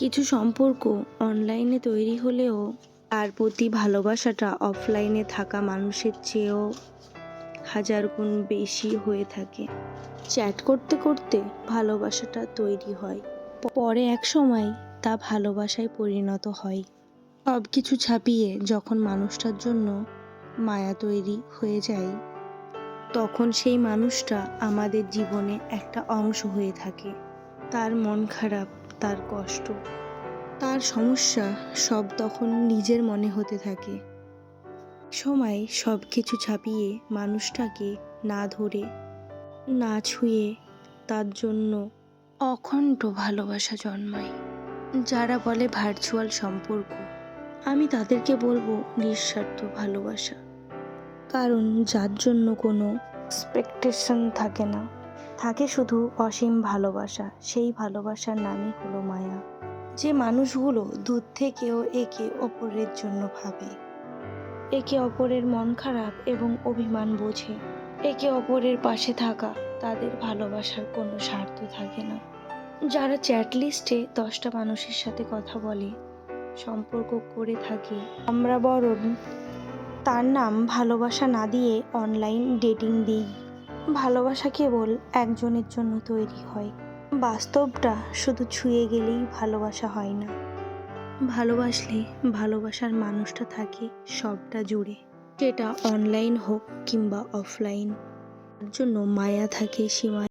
কিছু সম্পর্ক অনলাইনে তৈরি হলেও তার প্রতি ভালোবাসাটা অফলাইনে থাকা মানুষের চেয়েও হাজার গুণ বেশি হয়ে থাকে। চ্যাট করতে করতে ভালোবাসাটা তৈরি হয়। পরে এক সময় তা ভালোবাসায় পরিণত হয়। সব কিছু ছাপিয়ে যখন মানুষটার জন্য মায়া তৈরি হয়ে যায়, তখন সেই মানুষটা আমাদের জীবনে একটা অংশ হয়ে থাকে। তার মন খারাপ তার কষ্ট। তার সমস্যা সব তখন নিজের মনে হতে থাকে। সময় সব কিছু ছাপিয়ে মানুষটাকে না ধরে, না ছুঁয়ে তার জন্য অখণ্ড ভালোবাসা জন্মায়। যারা বলে ভার্চুয়াল সম্পর্ক, আমি তাদেরকে বলব নিঃস্বার্থ ভালোবাসা। কারণ যার জন্য কোনো এক্সপেকটেশন থাকে না। থাকে শুধু অসীম ভালোবাসা, সেই ভালোবাসার নামই হলো মায়া। যে মানুষগুলো দূর থেকেও একে অপরের জন্য ভাবে। একে অপরের মন খারাপ এবং অভিমান বোঝে। একে অপরের পাশে থাকা, তাদের ভালোবাসার কোনো স্বার্থ থাকে না। যারা চ্যাট লিস্টে দশটা মানুষের সাথে কথা বলে, সম্পর্ক করে থাকে, আমরা বরং তার নাম ভালোবাসা না দিয়ে অনলাইন ডেটিং দিই। ভালোবাসা কেবল একজনের জন্য তৈরি হয়। বাস্তবটা শুধু ছুঁয়ে গেলেই ভালোবাসা হয় না। ভালোবাসলে ভালোবাসার মানুষটা থাকে সবটা জুড়ে। সেটা অনলাইন হোক কিংবা অফলাইন তার জন্য মায়া থাকে সীমা